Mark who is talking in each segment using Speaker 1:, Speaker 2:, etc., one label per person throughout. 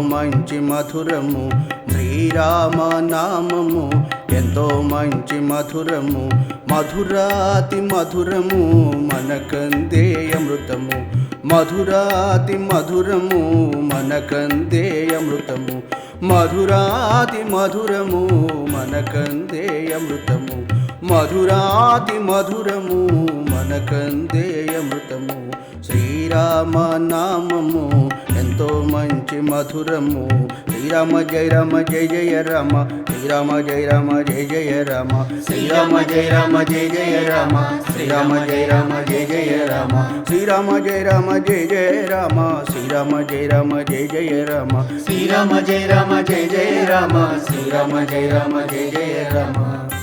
Speaker 1: మంచి మధురము. శ్రీరామ నామము ఎంతో మంచి మధురము. మధురాతి మధురము. మనకందే అమృతము. మధురాతి మధురము. మనకందే అమృతము. మధురాతి మధురము. మనకందే అమృతము. మధురాతి మధురము. మనకందే అమృతము. శ్రీరామ నామము ఎంతో మంచి మధురము. శ్రీరామ జయ రామ జయ జయ రామ. శ్రీరామ జయ రామ జయ జయ రామ. శ్రీరామ జయ రామ జయ జయ రామ. శ్రీరామ జయ రామ జయ జయ రామ. శ్రీరామ జయ రామ జయ జయ రామ. శ్రీరామ జయ రామ జయ జయ రామ. శ్రీరామ జయ రామ జయ జయ రామ. శ్రీరామ జయ రామ జయ జయ రామ.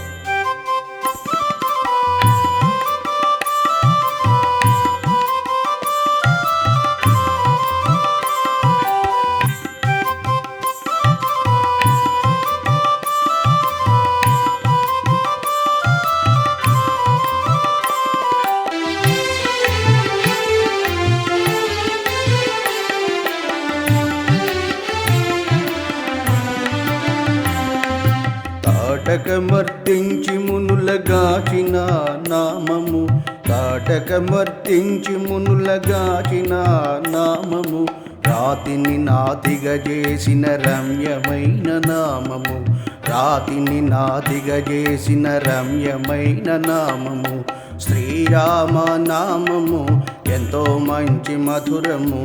Speaker 1: కాటకమర్తించి మునులగాచిన నామము. కాటకమర్తించి మునులగాచిన నామము. రాతిని నాతిగా చేసిన రమ్యమైన నామము. రాతిని నాతిగా చేసిన రమ్యమైన నామము. శ్రీరామ నామము ఎంతో మంచి మధురము.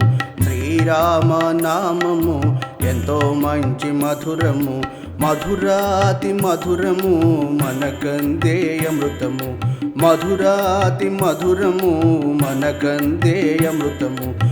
Speaker 1: శ్రీరామ నామము ఎంతో మంచి మధురము. మధురాతి మధురము. మనకందే అమృతము. మధురాతి మధురము. మనకందే అమృతము.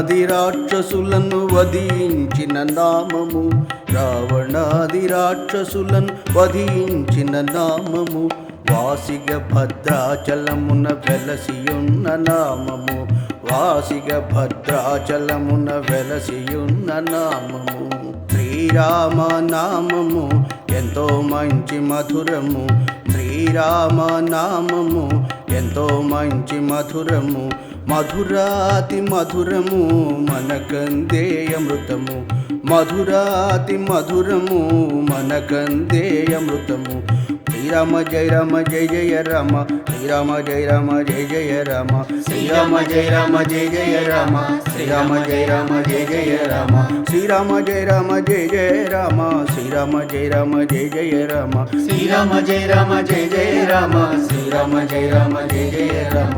Speaker 1: రావణాది రాక్షసులను వధించిన నామము. రావణాది రాక్షసులను వధించిన నామము. వాసిగ భద్రాచలమున వెలసియున్న నామము. వాసిగ భద్రాచలమున వెలసియున్న నామము. శ్రీరామ నామము ఎంతో మంచి మధురము. శ్రీరామ నామము ఎంతో మంచి మధురము. మధురాతి మధురము మనకందే అమృతము మధురాతి మధురము మనకందే అమృతము శ్రీరామ జయ రామ జయ జయ రామ శ్రీరామ జయ రామ జయ జయ రామ శ్రీరామ జయ రామ జయ జయ రామ శ్రీరామ జయ రామ జయ జయ రామ శ్రీరామ జయ రామ జయ జయ రామ శ్రీరామ జయ రామ జయ జయ రామ శ్రీరామ జయ రామ జయ జయ రామ శ్రీరామ జయ రామ జయ జయ రామ